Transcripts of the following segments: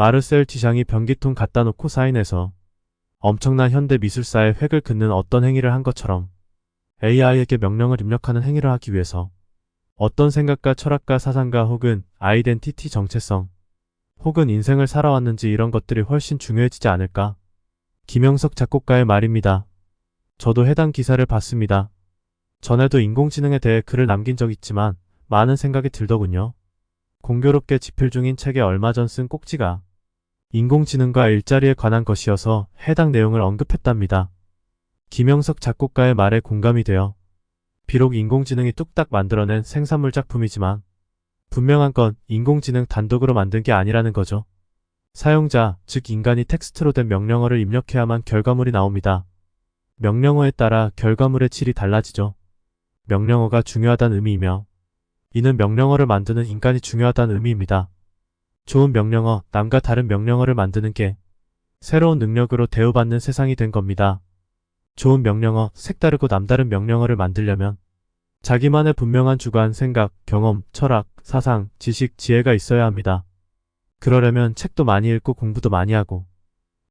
마르셀 쥐샹이 변기통 갖다 놓고 사인해서 엄청난 현대 미술사의 획을 긋는 어떤 행위를 한 것처럼 AI에게 명령을 입력하는 행위를 하기 위해서 어떤 생각과 철학과 사상과 혹은 아이덴티티 정체성 혹은 인생을 살아왔는지 이런 것들이 훨씬 중요해지지 않을까? 김영석 작곡가의 말입니다. 저도 해당 기사를 봤습니다. 전에도 인공지능에 대해 글을 남긴 적 있지만 많은 생각이 들더군요. 공교롭게 집필 중인 책에 얼마 전 쓴 꼭지가 인공지능과 일자리에 관한 것이어서 해당 내용을 언급했답니다. 김영석 작곡가의 말에 공감이 되어 비록 인공지능이 뚝딱 만들어낸 생산물 작품이지만 분명한 건 인공지능 단독으로 만든 게 아니라는 거죠. 사용자, 즉 인간이 텍스트로 된 명령어를 입력해야만 결과물이 나옵니다. 명령어에 따라 결과물의 질이 달라지죠. 명령어가 중요하다는 의미이며 이는 명령어를 만드는 인간이 중요하다는 의미입니다. 좋은 명령어, 남과 다른 명령어를 만드는 게 새로운 능력으로 대우받는 세상이 된 겁니다. 좋은 명령어, 색다르고 남다른 명령어를 만들려면 자기만의 분명한 주관, 생각, 경험, 철학, 사상, 지식, 지혜가 있어야 합니다. 그러려면 책도 많이 읽고 공부도 많이 하고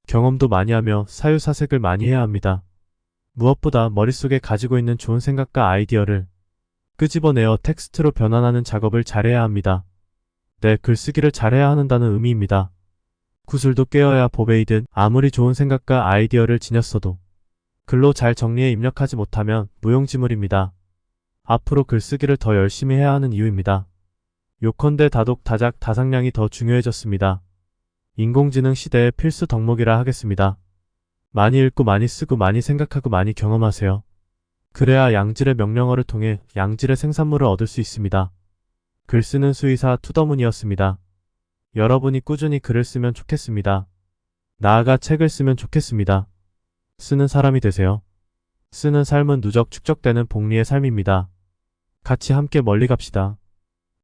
경험도 많이 하며 사유사색을 많이 해야 합니다. 무엇보다 머릿속에 가지고 있는 좋은 생각과 아이디어를 끄집어내어 텍스트로 변환하는 작업을 잘해야 합니다. 네, 글쓰기를 잘해야 한다는 의미입니다. 구슬도 깨어야 보베이든 아무리 좋은 생각과 아이디어를 지녔어도 글로 잘 정리해 입력하지 못하면 무용지물입니다. 앞으로 글쓰기를 더 열심히 해야 하는 이유입니다. 요컨대 다독, 다작, 다상량이 더 중요해졌습니다. 인공지능 시대의 필수 덕목이라 하겠습니다. 많이 읽고 많이 쓰고 많이 생각하고 많이 경험하세요. 그래야 양질의 명령어를 통해 양질의 생산물을 얻을 수 있습니다. 글 쓰는 수의사 투더문이었습니다. 여러분이 꾸준히 글을 쓰면 좋겠습니다. 나아가 책을 쓰면 좋겠습니다. 쓰는 사람이 되세요. 쓰는 삶은 누적 축적되는 복리의 삶입니다. 같이 함께 멀리 갑시다.